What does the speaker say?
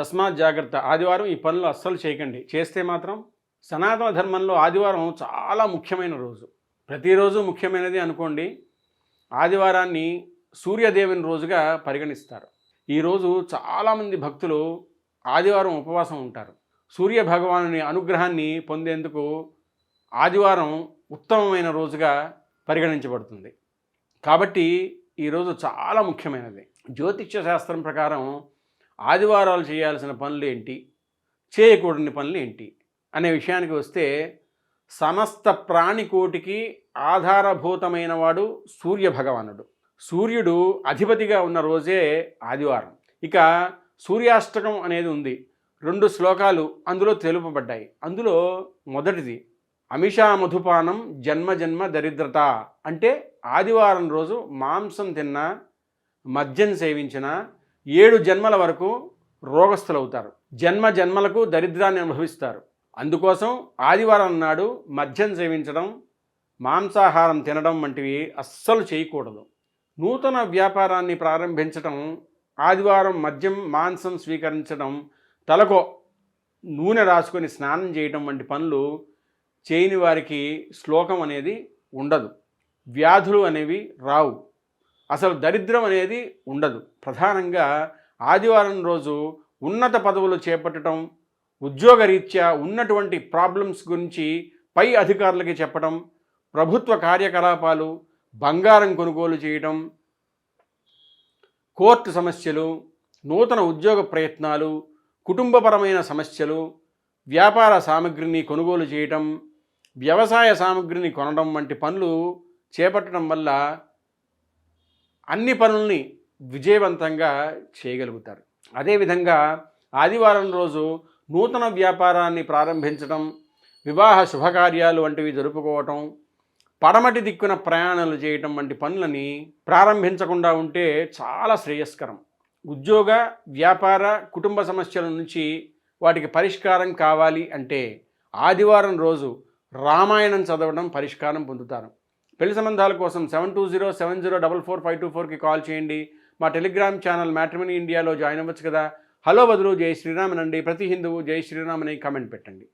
తస్మాత్ జాగ్రత్త. ఆదివారం ఈ పనులు అస్సలు చేయకండి. చేస్తే మాత్రం సనాతన ధర్మంలో ఆదివారం చాలా ముఖ్యమైన రోజు. ప్రతిరోజు ముఖ్యమైనది అనుకోండి. ఆదివారాన్ని సూర్యదేవుని రోజుగా పరిగణిస్తారు. ఈరోజు చాలామంది భక్తులు ఆదివారం ఉపవాసం ఉంటారు. సూర్య భగవానుని అనుగ్రహాన్ని పొందేందుకు ఆదివారం ఉత్తమమైన రోజుగా పరిగణించబడుతుంది. కాబట్టి ఈరోజు చాలా ముఖ్యమైనది. జ్యోతిష్య శాస్త్రం ప్రకారం ఆదివారాలు చేయాల్సిన పనులు ఏంటి? చేయకూడని పనులు ఏంటి? అనే విషయానికి వస్తే సమస్త ప్రాణికోటికి ఆధారభూతమైన వాడు సూర్య భగవానుడు సూర్యుడు అధిపతిగా ఉన్న రోజే ఆదివారం. ఇక సూర్యాష్టకం అనేది ఉంది. రెండు శ్లోకాలు అందులో తెలుపబడ్డాయి. అందులో మొదటిది అమిషా మధుపానం జన్మ జన్మ దరిద్రత అంటే ఆదివారం రోజు మాంసం తిన్నా మద్యం సేవించిన ఏడు జన్మల వరకు రోగస్థులవుతారు. జన్మ జన్మలకు దరిద్రాన్ని అనుభవిస్తారు. అందుకోసం ఆదివారం నాడు మద్యం సేవించడం మాంసాహారం తినడం వంటివి అస్సలు చేయకూడదు. నూతన వ్యాపారాన్ని ప్రారంభించడం ఆదివారం మద్యం మాంసం స్వీకరించడం తలకు నూనె రాసుకొని స్నానం చేయడం వంటి పనులు చేయని వారికి శ్లోకం అనేది ఉండదు. వ్యాధులు అనేవి రావు. అసలు దరిద్రం అనేది ఉండదు. ప్రధానంగా ఆదివారం రోజు ఉన్నత పదవులు చేపట్టడం ఉద్యోగరీత్యా ఉన్నటువంటి ప్రాబ్లమ్స్ గురించి పై అధికారులకి చెప్పడం ప్రభుత్వ కార్యకలాపాలు బంగారం కొనుగోలు చేయడం కోర్టు సమస్యలు నూతన ఉద్యోగ ప్రయత్నాలు కుటుంబపరమైన సమస్యలు వ్యాపార సామగ్రిని కొనుగోలు చేయటం వ్యవసాయ సామగ్రిని కొనడం వంటి పనులు చేపట్టడం వల్ల అన్ని పనుల్ని విజయవంతంగా చేయగలుగుతారు. అదేవిధంగా ఆదివారం రోజు నూతన వ్యాపారాన్ని ప్రారంభించడం వివాహ శుభకార్యాలు వంటివి జరుపుకోవటం పడమటి దిక్కున ప్రయాణాలు చేయటం వంటి పనులని ప్రారంభించకుండా ఉంటే చాలా శ్రేయస్కరం. ఉద్యోగ వ్యాపార కుటుంబ సమస్యల నుంచి వాటికి పరిష్కారం కావాలి అంటే ఆదివారం రోజు రామాయణం చదవడం పరిష్కారం పొందుతారు. పెళ్ళి సంబంధాల కోసం seven two zero seven zero double four five two ఫోర్కి కాల్ చేయండి. మా టెలిగ్రామ్ ఛానల్ మ్యాట్రిమనీ ఇండియాలో జాయిన్ అవ్వచ్చు కదా. హలో బదులు జై శ్రీరామనండి. ప్రతి హిందువు జై శ్రీరామ్ అని కామెంట్ పెట్టండి.